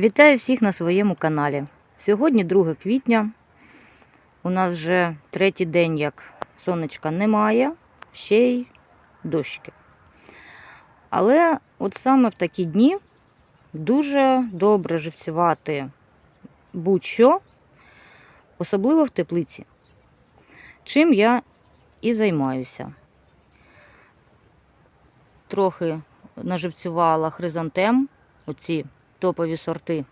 Вітаю всіх на своєму каналі. Сьогодні 2 квітня. У нас вже третій день, як сонечка немає, ще й дощки. Але от саме в такі дні дуже добре живцювати будь-що, особливо в теплиці. Чим я і займаюся. Трохи наживцювала хризантем, оці топові сорти.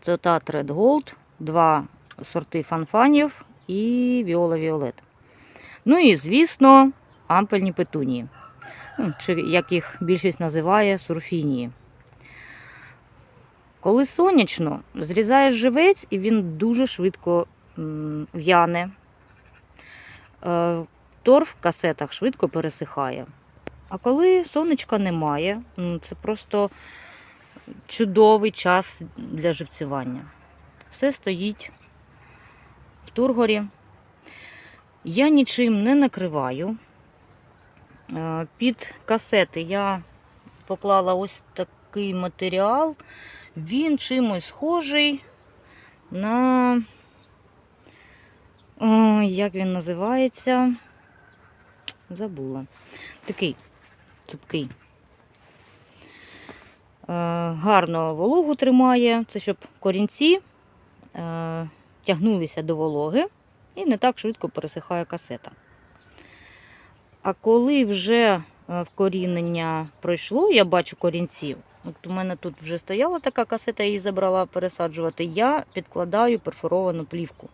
Це Тат Red Gold, два сорти фанфанів і Віола Віолет. Ну і, звісно, ампельні петунії, Ну, чи як їх більшість називає, сурфінії. Коли сонячно, зрізаєш живець і він дуже швидко в'яне. Е, Торф в касетах швидко пересихає. А коли сонечка немає, це просто чудовий час для живцювання. Все стоїть в тургорі. Я нічим не накриваю. Е, Під касети я поклала ось такий матеріал. Він чимось схожий на, О, як він називається? Забула. Такий цупкий. Е, гарно вологу тримає, це щоб корінці е, тягнулися до вологи і не так швидко пересихає касета. А коли вже е, вкорінення пройшло, я бачу корінців. От у мене тут вже стояла така касета, я її забрала пересаджувати. Я підкладаю перфоровану плівку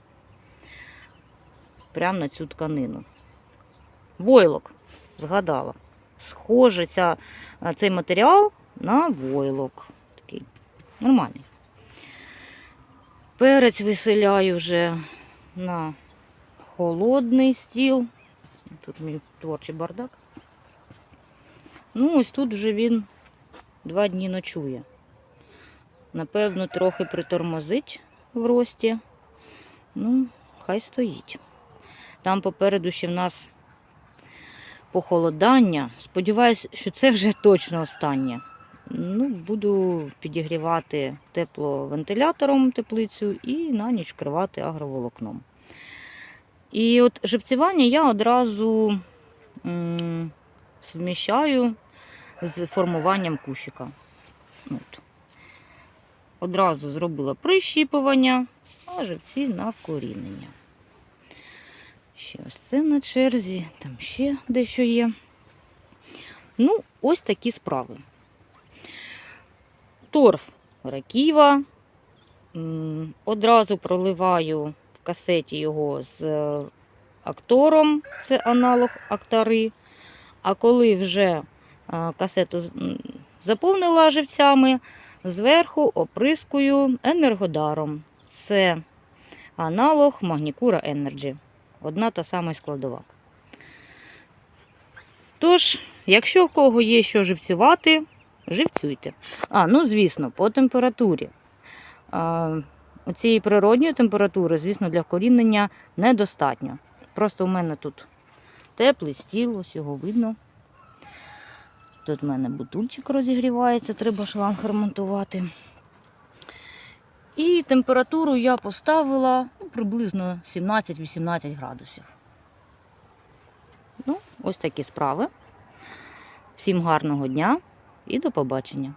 прямо на цю тканину. Войлок, згадала. Схоже, ця, цей матеріал на войлок. Такий нормальний. Перець виселяю вже на холодний стіл. Тут мій творчий бардак. Ну, ось тут вже він два дні ночує. Напевно, трохи притормозить в рості. Ну, хай стоїть. Там попереду ще в нас похолодання. Сподіваюсь, що це вже точно останнє. Ну, буду підігрівати тепловентилятором теплицю і на ніч вкривати агроволокном. І от живцювання я одразу м, суміщаю з формуванням кущика. От. Одразу зробила прищіпування, а живці на вкорінення. Ще ось це на черзі, там ще дещо є. Ну, ось такі справи. Торф раківа. Одразу проливаю в касеті його з е, актором, це аналог актари. А коли вже е, касету заповнила живцями, зверху оприскую енергодаром. Це аналог Магнікура Energy. Одна та сама складова. Тож, якщо в кого є що живцювати, живцюйте. А, ну звісно, по температурі. А, Оцієї природньої температури, звісно, для вкорінення недостатньо. Просто у мене тут теплий стіл, ось його видно. Тут в мене бутульчик розігрівається, треба шланг ремонтувати. І температуру я поставила ну, приблизно 17-18 градусів. Ну, ось такі справи. Всім гарного дня і до побачення!